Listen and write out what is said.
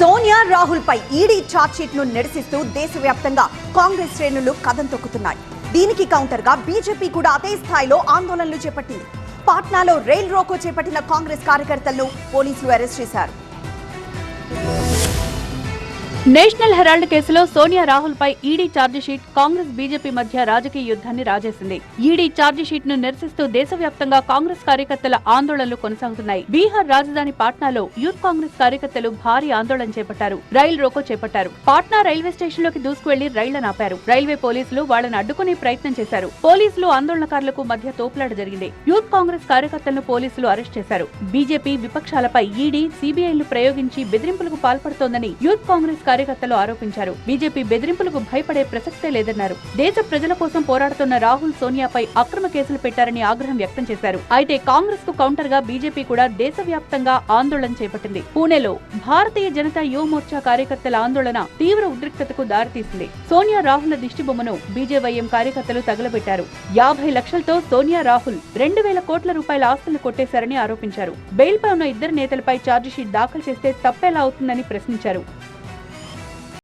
సోనియా రాహుల్ పై ఈడీ ఛార్జ్షీట్ను నిరసిస్తూ దేశవ్యాప్తంగా కాంగ్రెస్ శ్రేణులు కథం తొక్కుతున్నాయి. దీనికి కౌంటర్గా బీజేపీ కూడా అదే స్థాయిలో ఆందోళనలు చేపట్టింది. పాట్నాలో రైల్ రోకో చేపట్టిన కాంగ్రెస్ కార్యకర్తలను పోలీసులు అరెస్ట్ చేశారు. నేషనల్ హెరాల్డ్ కేసులో సోనియా రాహుల్ పై ఈడీ ఛార్జిషీట్ కాంగ్రెస్ బీజేపీ మధ్య రాజకీయ యుద్ధాన్ని రాజేసింది. ఈడీ ఛార్జిషీట్ను నిరసిస్తూ దేశవ్యాప్తంగా కాంగ్రెస్ కార్యకర్తల ఆందోళనలు కొనసాగుతున్నాయి. బీహార్ రాజధాని పాట్నాలో యూత్ కాంగ్రెస్ కార్యకర్తలు భారీ ఆందోళన చేపట్టారు. రైలు రోకో చేపట్టారు. పాట్నా రైల్వే స్టేషన్లోకి దూసుకువెళ్ళి రైళ్ళను ఆపారు. రైల్వే పోలీసులు వాళ్ళను అడ్డుకునే ప్రయత్నం చేశారు. పోలీసులు ఆందోళనకారులకు మధ్య తోపులాట జరిగింది. యూత్ కాంగ్రెస్ కార్యకర్తలను పోలీసులు అరెస్ట్ చేశారు. బీజేపీ విపక్షాలపై ఈడీ సీబీఐలు ప్రయోగించి బెదిరింపులకు పాల్పడుతోందని యూత్ కాంగ్రెస్ కార్యకర్తలు ఆరోపించారు. బీజేపీ బెదిరింపులకు భయపడే ప్రసక్తే లేదన్నారు. దేశ ప్రజల కోసం పోరాడుతున్న రాహుల్ సోనియాపై అక్రమ కేసులు పెట్టారని ఆగ్రహం వ్యక్తం చేశారు. అయితే కాంగ్రెస్కు కౌంటర్గా బీజేపీ కూడా దేశవ్యాప్తంగా ఆందోళన చేపట్టింది. పూణేలో భారతీయ జనతా యువ మోర్చా కార్యకర్తల ఆందోళన తీవ్ర ఉద్రిక్తతకు దారితీసింది. సోనియా రాహుల్ దిష్టిబొమ్మను బీజేవైఎం కార్యకర్తలు తగలబెట్టారు. యాభై లక్షలతో సోనియా రాహుల్ రెండు వేల కోట్ల రూపాయల ఆస్తులు కొట్టేశారని ఆరోపించారు. బెయిల్పై ఉన్న ఇద్దరు నేతలపై ఛార్జిషీట్ దాఖలు చేస్తే తప్పేలా అవుతుందని ప్రశ్నించారు.